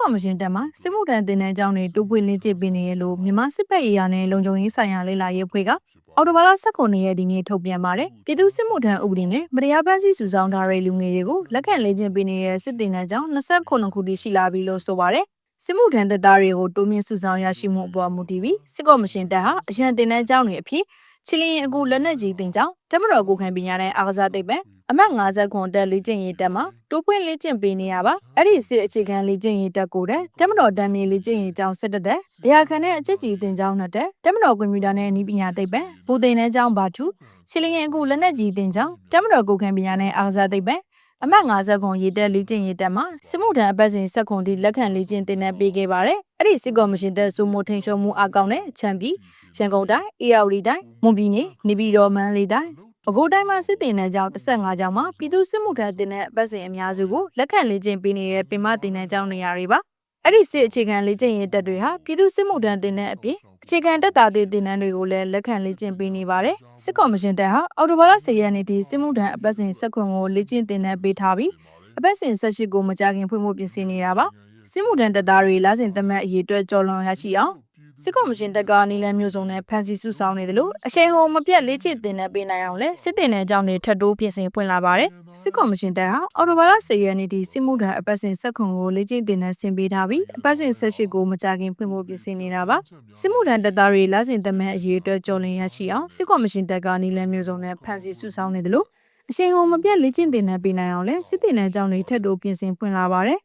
ကော်မရှင်တက်မှာစစ်မှုထမ်းတင်တဲ့အကြောင်းတွေတိုးပွေလင်းကျစ်ပင်နေရလို့မြန်မာစစ်ဘက်အရာနဲ့လုံခြုံရေးဆိုင်ရာလေ့လာရေးအဖွဲ့ကအော်တိုဘာလ19ရက်ဒီနေ့ထုတ်ပြန်ပါတယ်ပြည်သူစစ်မှုထမ်းဥပဒေနဲ့မတရားဖန်ဆီးစုဆောင်ထားတဲ့လူငယ်တွေကိုလက်ခံလေ့ကျင့်ပေးနေတဲ့စစ်တင်တဲ့အကြောင်း29ခုတည်းရှိလာပြီလို့ဆိုပါတယ်စစ်မှုထမ်းတပ်သားတွေကိုတိုးမြင့်စုဆောင်ရရှိမှုအပေါ်မူတည်ပြီးစစ်ကော်မရှင်တပ်ဟာအရန်တင်တဲ့အကြောင်းတွေအဖြစ်ချီလင်းအခုလက်နက်ကြီးတင်ကြောင်းတမတော်ကိုခံပညာနဲ့အားကစားသိပ္ပံ အမှတ်50ခွန်တက်လေ့ကျင့်ရေးတက်မှာတိုးပွင့်လေ့ကျင့်ပေးနေရပါအဲ့ဒီစစ်အခြေခံလေ့ကျင့်ရေးတက်ကိုတဲ့တမတော်တမ်းမြေလေ့ကျင့်ရေးကျောင်းဆက်တက်တဲ့တရားခံနဲ့အချက်ကြီးတင်ကျောင်းနဲ့တက်တမတော်ကွန်ပျူတာနဲ့အနည်းပညာသိပ္ပံဘူသိန်းတဲ့ကျောင်းဘာတူချီလင်းအခုလက်နက်ကြီးတင်ကျောင်းတမတော်ကိုခံပညာနဲ့အားကစားသိပ္ပံအမှတ်50ခွန်ရေးတက်လေ့ကျင့်ရေးတက်မှာစစ်မှုထမ်းအပတ်စဉ်ဆက်ခွန်ဒီလက်ခံလေ့ကျင့်တင်တဲ့ပေးခဲ့ပါတယ်အဲ့ဒီစစ်ကော်မရှင်တက်စုမိုထိန်ရှုံမှုအကောင့်နဲ့ချန်ပီရန်ကုန်တိုင်းအေယာဝတီတိုင်းမွန်ပြည်နယ်နေပြည်တော်မန္တလေးတိုင်း ပဲခူးတိုင်းမှာစစ်တင်တဲ့ကြောင်း15ကြောင်းမှာပြည်သူစစ်မှုထမ်းတင်တဲ့အပတ်စဉ်အများစုကိုလက်ခံလေ့ကျင့်ပေးနေတဲ့ပင်မတင်တဲ့ကြောင်းနေရာတွေပါအဲ့ဒီစစ်အခြေခံလေ့ကျင့်ရေးတက်တွေဟာပြည်သူစစ်မှုထမ်းတင်တဲ့အပြင်အခြေခံတက်တာတွေတင်တန်းတွေကိုလည်းလက်ခံလေ့ကျင့်ပေးနေပါတယ်စစ်ကော်မရှင်တက်ဟာအော်တိုဘာလ10ရက်နေ့ထိစစ်မှုထမ်းအပတ်စဉ်ဆက်ခွန်ကိုလေ့ကျင့်တင်တဲ့ပေးထားပြီးအပတ်စဉ်18ကိုမကြခင်ဖွင့်ဖို့ပြင်ဆင်နေတာပါစစ်မှုထမ်းတက်သားတွေလာစဉ်သမတ်အရေးအတွက်ကြော်လွန်ရရှိအောင် စစ်ကော်မရှင်တက်ကနီလန်မျိုးစုံနဲ့ဖန်စီစုဆောင်နေတယ်လို့အရှိန်ဟုန်မပြတ်လေးချစ်တင်တဲ့ပေးနိုင်အောင်လဲစစ်တင်တဲ့အကြောင်းတွေထပ်တိုးပြင်ဆင်ဖွင့်လာပါတယ်စစ်ကော်မရှင်တက်ဟာအော်တိုဘာလ10ရက်နေ့ထိစစ်မှုထမ်းအပတ်စဉ်ဆက်ခွန်ကိုလေးချစ်တင်တဲ့ဆင်ပေးထားပြီးအပတ်စဉ်18ကိုမကြခင်ဖွင့်ဖို့ပြင်ဆင်နေတာပါစစ်မှုထမ်းတက်သားတွေလာစဉ်သမတ်အရေးအတွက်ကြော်လွန်ရရှိအောင်စစ်ကော်မရှင်တက်ကနီလန်မျိုးစုံနဲ့ဖန်စီစုဆောင်နေတယ်လို့အရှိန်ဟုန်မပြတ်လေးချစ်တင်တဲ့ပေးနိုင်အောင်လဲစစ်တင်တဲ့အကြောင်းတွေထပ်တိုးပြင်ဆင်ဖွင့်လာပါတယ်